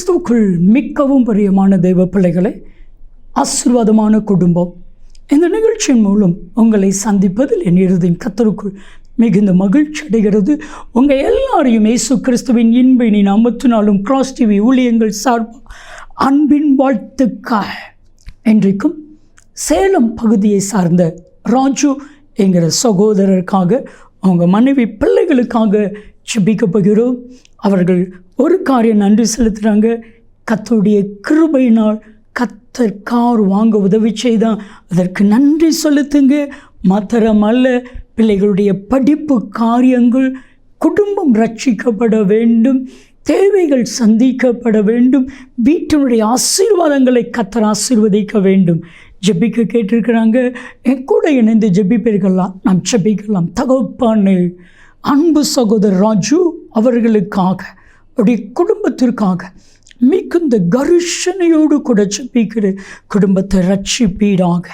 கிறிஸ்துவுக்குள் மிக்கவும் பிரியமான தெய்வ பிள்ளைகளை ஆசீர்வாதமான குடும்பம். இந்த நிகழ்ச்சியின் மூலம் உங்களை சந்திப்பதில் என் இறுதியின் கத்தருக்குள் மிகுந்த மகிழ்ச்சி அடைகிறது. உங்கள் எல்லாரையும் ஏசு கிறிஸ்துவின் இன்பினி நாமத்தினாலும் கிராஸ் டிவி ஊழியங்கள் சார்பாக அன்பின் வாழ்த்துக்காக இன்றைக்கும் சேலம் பகுதியை சார்ந்த ராஜு என்கிற சகோதரருக்காக அவங்க மனைவி பிள்ளைகளுக்காக போகிறோம். அவர்கள் ஒரு காரியம் நன்றி செலுத்துகிறாங்க கத்தருடைய கிருபையினால் கத்தர் கார் வாங்க உதவி செய்தான். அதற்கு நன்றி செலுத்துங்க. மாத்திரமல்ல பிள்ளைகளுடைய படிப்பு காரியங்கள் குடும்பம் ரட்சிக்கப்பட வேண்டும். தேவைகள் சந்திக்கப்பட வேண்டும். வீட்டினுடைய ஆசீர்வாதங்களை கத்தர் ஆசீர்வதிக்க வேண்டும். ஜெபிக்க கேட்டிருக்கிறாங்க. என் கூட இணைந்து ஜெபிப்பீர்களாம் நாம் ஜெபிக்கலாம். தகப்பானு அன்பு சகோதரர் ராஜு அவர்களுக்காக அப்படி குடும்பத்திற்காக மிகுந்த கருஷனையோடு கூட ஜெபிக்கிற குடும்பத்தை ரட்சிப்பீடாக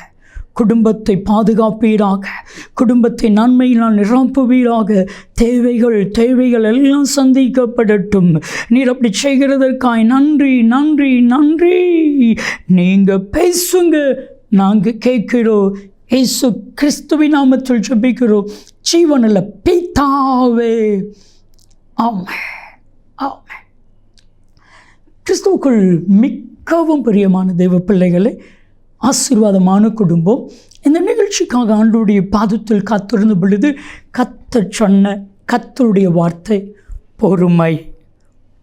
குடும்பத்தை பாதுகாப்பீராக. குடும்பத்தை நன்மையினால் நிரப்புவீராக. தேவைகள் தேவைகள் எல்லாம் சந்திக்கப்படட்டும். நீர் அப்படி செய்கிறதற்காய் நன்றி நன்றி நன்றி. நீங்கள் பேசுங்க நாங்கள் கேட்கிறோம். இயேசு கிறிஸ்துவின் நாமத்தில் ஜபிக்கிறோம். ஜீவனில் பீத்தாவே ஆமாம் கிறிஸ்துவுக்குள் மிக்கவும் பிரியமான தெய்வ பிள்ளைகளை ஆசீர்வாதமான குடும்பம் இந்த நிகழ்ச்சிக்காக ஆண்டுடைய பாதத்தில் காத்திருந்த பொழுது கத்த சொன்ன கத்தருடைய வார்த்தை பொறுமை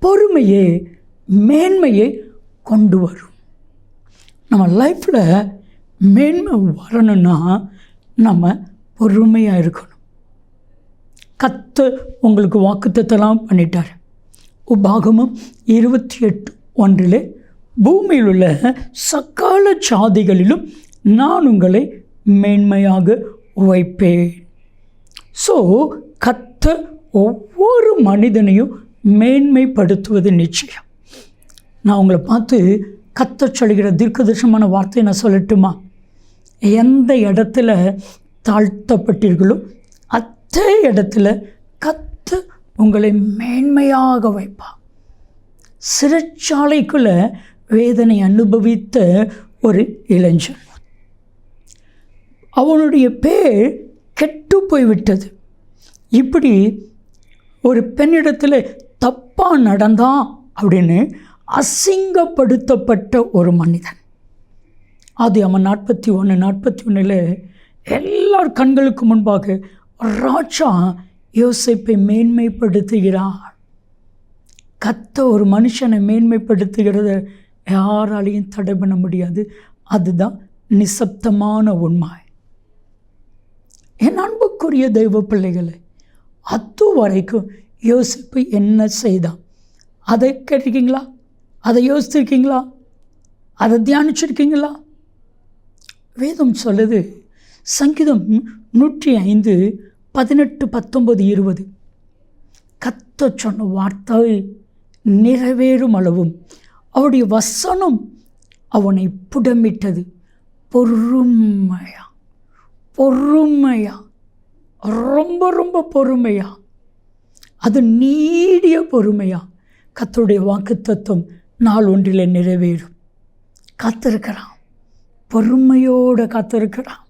பொறுமையே மேன்மையை கொண்டு வரும். நம்ம லைஃப்பில் மேன்மை வரணும்னா நம்ம பொறுமையாக இருக்கணும். கத்து உங்களுக்கு வாக்குத்தத்தெல்லாம் பண்ணிட்டார். உபாகமம் இருபத்தி எட்டு ஒன்றிலே பூமியில் உள்ள சக்கால சாதிகளிலும் நான் உங்களை மேன்மையாக வைப்பேன் ஸோ கத்த ஒவ்வொரு மனிதனையும் மேன்மைப்படுத்துவது நிச்சயம். நான் உங்களை பார்த்து கத்த சொல்கிற தீர்க்கதர்ஷமான வார்த்தையை நான் சொல்லட்டுமா? எந்த இடத்துல தாழ்த்தப்பட்டீர்களோ அதே இடத்துல கத்த உங்களை மேன்மையாக வைப்பார். சிறைச்சாலைக்குள்ள வேதனை அனுபவித்த ஒரு இளைஞன் அவனுடைய பேர் கெட்டு போய்விட்டது. இப்படி ஒரு பெண்ணிடத்தில் தப்பாக நடந்தான் அப்படின்னு அசிங்கப்படுத்தப்பட்ட ஒரு மனிதன். அது அவன் நாற்பத்தி ஒன்று நாற்பத்தி ஒன்றில் எல்லார் கண்களுக்கு முன்பாக ராஜா யோசிப்பை மேன்மைப்படுத்துகிறார். கத்த ஒரு மனுஷனை மேன்மைப்படுத்துகிறத. யாராலையும் தடை பண்ண முடியாது. அதுதான் நிசப்தமான உண்மை. என் அன்புக்குரிய தெய்வ பிள்ளைகளை அது வரைக்கும் யோசிப்பு என்ன செய்தான் அதை கேட்டிருக்கீங்களா? அதை யோசிச்சிருக்கீங்களா அதை தியானிச்சிருக்கீங்களா? வேதம் சொல்லுது சங்கீதம் நூற்றி ஐந்து பதினெட்டு பத்தொன்பது இருபது. கத்த சொன்ன வார்த்தை நிறைவேறும் அளவும். அவருடைய வசனம் அவனை புடமிட்டது. பொறுமையா? பொறுமையா? ரொம்ப ரொம்ப பொறுமையா? அது நீடிய பொறுமையா? கத்தருடைய வாக்கு தத்துவம் நாள் ஒன்றில் நிறைவேறும். காத்திருக்கிறான் பொறுமையோடு காத்திருக்கிறான்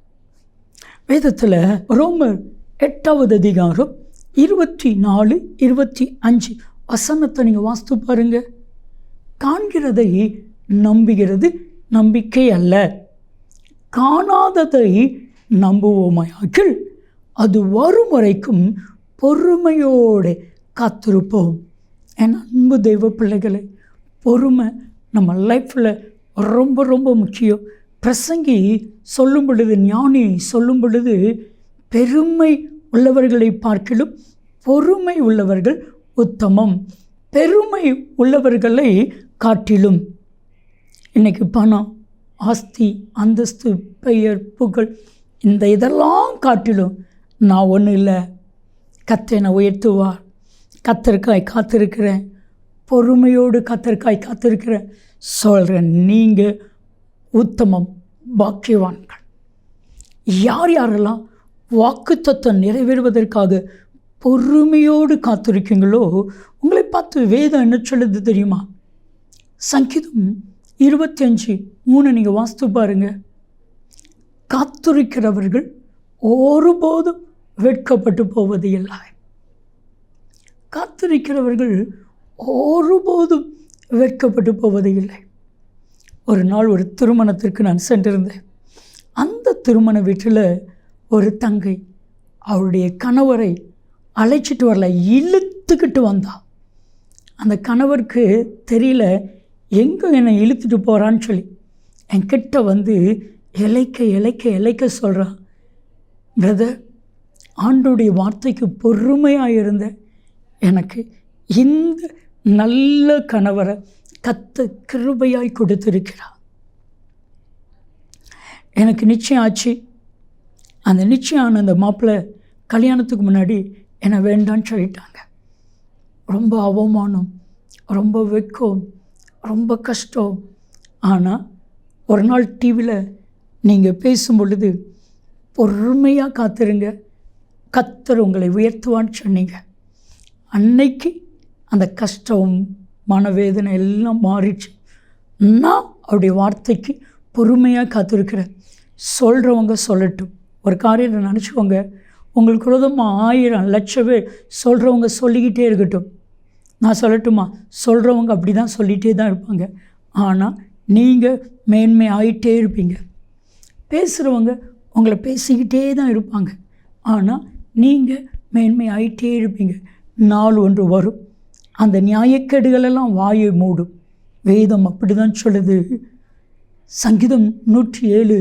வேதத்தில் ரோமர் எட்டாவது அதிகாரம் இருபத்தி நாலு இருபத்தி அஞ்சு. வசனத்தை நீங்கள் வாஸ்து பாருங்க. காண்கிறதை நம்புகிறது நம்பிக்கை அல்ல. காணாததை நம்புவோமையாக்கில் அது வரும் வரைக்கும் பொறுமையோடு காத்திருப்போம். என் அன்பு தெய்வ பிள்ளைகளை பொறுமை நம்ம லைஃப்பில் ரொம்ப ரொம்ப முக்கியம். பிரசங்கி சொல்லும் பொழுது ஞானி சொல்லும் பொழுது பெருமை உள்ளவர்களை பார்க்கிலும் பொறுமை உள்ளவர்கள் உத்தமம். பெருமை உள்ளவர்களை காட்டிலும். இன்றைக்கி பணம் ஆஸ்தி அந்தஸ்து பெயர் புகழ் இந்த இதெல்லாம் காட்டிலும் நான் ஒன்றும் இல்லை. கத்தனை உயர்த்துவார். கத்தருக்காய் காத்திருக்கிறேன். பொறுமையோடு கத்தருக்காய் காத்திருக்கிறேன். சொல்கிறேன் நீங்கள் உத்தமம் பாக்கியவான்கள். யார் யாரெல்லாம் வாக்குத்தத்தம் நிறைவேறுவதற்காக பொறுமையோடு காத்திருக்கீங்களோ? உங்களை பார்த்து வேதம் என்ன சொல்லுது தெரியுமா? சங்கீதம் இருபத்தி அஞ்சு மூணு நீங்கள் வாஸ்து பாருங்க. காத்திருக்கிறவர்கள் ஒருபோதும் வெட்கப்பட்டு போவது இல்லை. காத்திருக்கிறவர்கள் ஒருபோதும் வெட்கப்பட்டு போவது இல்லை. ஒரு நாள் ஒரு திருமணத்திற்கு நான் சென்றிருந்தேன். அந்த திருமண வீட்டில் ஒரு தங்கை அவருடைய கணவரை அழைச்சிட்டு வரல இழுத்துக்கிட்டு வந்தா. அந்த கணவருக்கு தெரியல எங்கே என்னை இழுத்துட்டு போகிறான்னு சொல்லி. என்கிட்ட வந்து இலைக்க இலைக்க இலைக்க சொல்கிறான் பிரதர் ஆண்டுடைய வார்த்தைக்கு பொறுமையாக இருந்த எனக்கு இந்த நல்ல கணவரை கத்த கிருபையாய் கொடுத்திருக்கிறார். எனக்கு நிச்சயம் ஆச்சு. அந்த நிச்சயம் ஆன அந்த மாப்பிள்ளை கல்யாணத்துக்கு முன்னாடி என்னை வேண்டான்னு சொல்லிட்டாங்க. ரொம்ப அவமானம் ரொம்ப வெக்கம் ரொம்ப கஷ்டம். ஆனால் ஒரு நாள் டிவியில் நீங்கள் பேசும் பொழுது பொறுமையாக காத்துருங்க. கத்தர் உங்களை உயர்த்துவான்னு சொன்னீங்க. அன்னைக்கு அந்த கஷ்டம் மனவேதனை எல்லாம் மாறிடுச்சு. நான் அவருடைய வார்த்தைக்கு பொறுமையாக காத்திருக்கிறேன். சொல்கிறவங்க சொல்லட்டும். ஒரு காரியத்தை நினச்சிக்கோங்க. உங்களுக்கு விரோதமாக ஆயிரம் லட்சம் பேர் சொல்கிறவங்க சொல்லிக்கிட்டே இருக்கட்டும். நான் சொல்லட்டுமா? சொல்கிறவங்க அப்படி தான் சொல்லிகிட்டே தான் இருப்பாங்க. ஆனால் நீங்கள் மேன்மை ஆகிட்டே இருப்பீங்க. பேசுகிறவங்க உங்களை பேசிக்கிட்டே தான் இருப்பாங்க. ஆனால் நீங்கள் மேன்மை ஆகிட்டே இருப்பீங்க. நாள் ஒன்று வரும். அந்த நியாயக்கேடுகளெல்லாம் வாயை மூடும். வேதம் அப்படி தான் சொல்லுது. சங்கீதம் நூற்றி ஏழு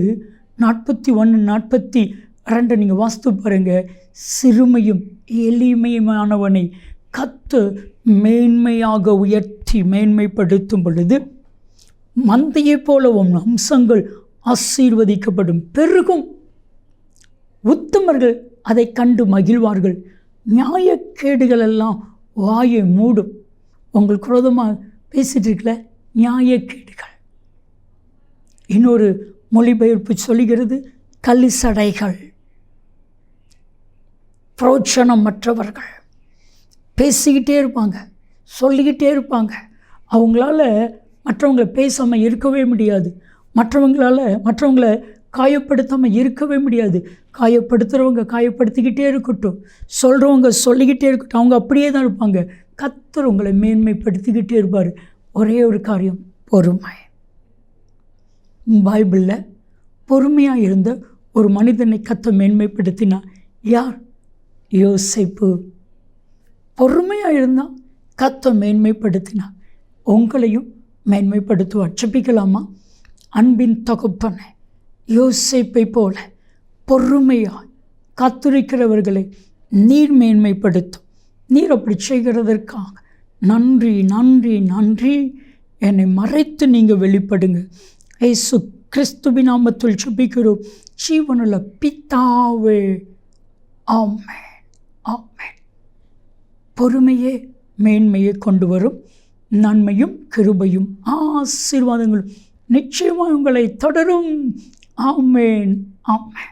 நாற்பத்தி ஒன்று நாற்பத்தி ரெண்டு நீங்கள் வாஸ்து பாருங்கள் சிறுமையும் எளிமையுமானவனை கத்து மேன்மையாக உயர்த்தி மேன்மைப்படுத்தும் பொழுது மந்தையைப் போலவும் அம்சங்கள் ஆசீர்வதிக்கப்படும். பெருகும். உத்தமர்கள் அதை கண்டு மகிழ்வார்கள். நியாயக்கேடுகள் எல்லாம் வாயை மூடும். உங்கள் குரோதமாக பேசிகிட்டு இருக்கல? நியாயக்கேடுகள். இன்னொரு மொழிபெயர்ப்பு சொல்கிறது கலிசடைகள் மற்றவர்கள் பேசிக்கிட்டே இருப்பாங்க சொல்லிக்கிட்டே இருப்பாங்க. அவங்களால மற்றவங்களை பேசாமல் இருக்கவே முடியாது. மற்றவங்களால் மற்றவங்களை காயப்படுத்தாமல் இருக்கவே முடியாது. காயப்படுத்துகிறவங்க காயப்படுத்திக்கிட்டே இருக்கட்டும் சொல்கிறவங்க சொல்லிக்கிட்டே இருக்கட்டும் அவங்க அப்படியே தான் இருப்பாங்க. கத்தர் உங்களை மேன்மைப்படுத்திக்கிட்டே இருப்பார். ஒரே ஒரு காரியம் பொறுமை. பைபிளில் பொறுமையாக இருந்த ஒரு மனிதனை கத்த மேன்மைப்படுத்தினா யார்? யோசிப்பு. பொறுமையாக இருந்தால் கத்த மேன்மைப்படுத்தினா உங்களையும் மேன்மைப்படுத்துவார். செப்பிக்கலாமா அன்பின் தொகுப்பனை யோசிப்பை போல பொறுமையாக காத்திருக்கிறவர்களை நீர் மேன்மைப்படுத்தும். நீர் அப்படி செய்கிறதற்காக நன்றி நன்றி நன்றி. என்னை மறைத்து நீங்கள் வெளிப்படுங்க. ஏசு கிறிஸ்துவின் நாமத்தில் சுபிக்கிறோம் ஜீவனுள்ள பித்தாவே ஆமே ஆமே பொறுமையே மேன்மையை கொண்டு வரும். நன்மையும் கிருபையும் ஆசீர்வாதங்களும் நிச்சயமாக உங்களை தொடரும். ஆமேன் ஆமேன்.